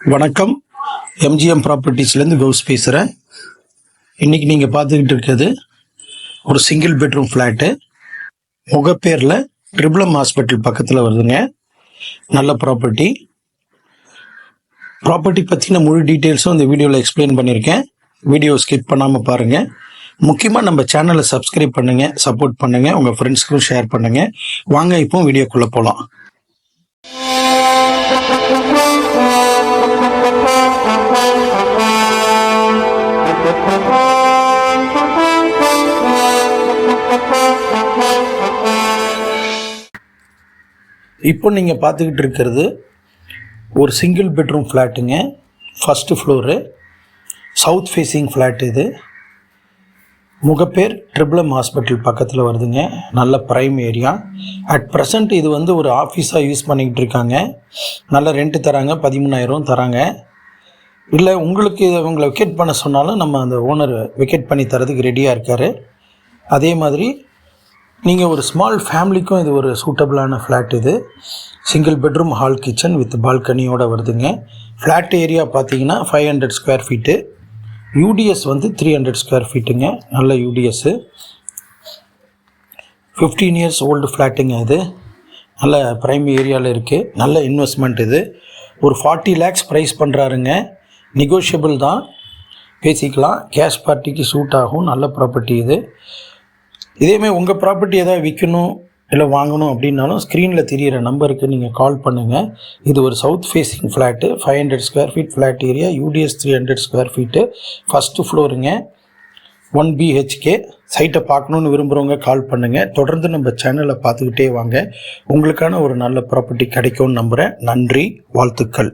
வணக்கம். எம்ஜிஎம் ப்ராப்பர்ட்டிஸ்லேருந்து கவுஸ் பேசுகிறேன் இன்றைக்கி நீங்கள் பார்த்துக்கிட்டு இருக்கிறது ஒரு சிங்கிள் பெட்ரூம் ஃப்ளாட்டு முகப்பேரில் ட்ரிபிளம் ஹாஸ்பிட்டல் பக்கத்தில் வருதுங்க. நல்ல ப்ராப்பர்ட்டி ப்ராப்பர்ட்டி பற்றின முழு டீட்டெயில்ஸும் இந்த வீடியோவில் எக்ஸ்பிளைன் பண்ணியிருக்கேன். வீடியோ ஸ்கிப் பண்ணாமல் பாருங்கள் முக்கியமாக நம்ம சேனலை சப்ஸ்கிரைப் பண்ணுங்கள் சப்போர்ட் பண்ணுங்கள் உங்கள் ஃப்ரெண்ட்ஸ்க்கும் ஷேர் பண்ணுங்கள் வாங்க இப்போ வீடியோக்குள்ளே போகலாம் இப்போ நீங்கள் பார்த்துக்கிட்டு இருக்கிறது ஒரு single bedroom ஃப்ளாட்டுங்க first floor south facing flat இது. முகப்பேர் ட்ரிபிளம் ஹாஸ்பிட்டல் பக்கத்தில் வருதுங்க. நல்ல ப்ரைம் ஏரியா அட் ப்ரெசண்ட் இது வந்து ஒரு ஆஃபீஸாக யூஸ் பண்ணிக்கிட்டு இருக்காங்க. நல்ல ரெண்ட்டு தராங்க. பதிமூணாயிரம் தராங்க. இல்லை உங்களுக்கு இதை உங்களை விக்கெட் பண்ண சொன்னாலும் நம்ம அந்த ஓனர் விக்கெட் பண்ணி தரதுக்கு ரெடியாக இருக்கார். அதே மாதிரி நீங்கள் ஒரு ஸ்மால் ஃபேமிலிக்கும் இது ஒரு சூட்டபிளான ஃப்ளாட் இது. Single bedroom hall kitchen with பால்கனியோட வருதுங்க. ஃப்ளாட் ஏரியா பார்த்தீங்கன்னா five hundred square feet UDS வந்து த்ரீ ஹண்ட்ரட் ஸ்கொயர் ஃபீட்டுங்க நல்ல யூடிஎஸ்ஸு ஃபிஃப்டீன் இயர்ஸ் ஓல்டு ஃப்ளாட்டுங்க இது. நல்ல ப்ரைம் ஏரியாவில் இருக்குது நல்ல இன்வெஸ்ட்மெண்ட் இது. ஒரு ஃபார்ட்டி லேக்ஸ் ப்ரைஸ் பண்ணுறாருங்க நெகோஷியபிள் தான். பேசிக்கலாம். கேஷ் பார்ட்டிக்கு சூட் ஆகும். நல்ல ப்ராப்பர்ட்டி இது. இதேமாதிரி உங்கள் ப்ராப்பர்ட்டி எதாவது விற்கணும் இல்லை வாங்கணும் அப்படின்னாலும் ஸ்க்ரீனில் தெரியிற நம்பருக்கு நீங்கள் கால் பண்ணுங்கள் இது ஒரு south facing flat five hundred square feet flat area UDS three hundred square feet first ஃப்ளோருங்க one BHK சைட்டை பார்க்கணுன்னு விரும்புகிறவங்க கால் பண்ணுங்கள் தொடர்ந்து நம்ம சேனலை பார்த்துக்கிட்டே வாங்க. உங்களுக்கான ஒரு நல்ல ப்ராப்பர்ட்டி கிடைக்கும்னு நம்புகிறேன் நன்றி வாழ்த்துக்கள்.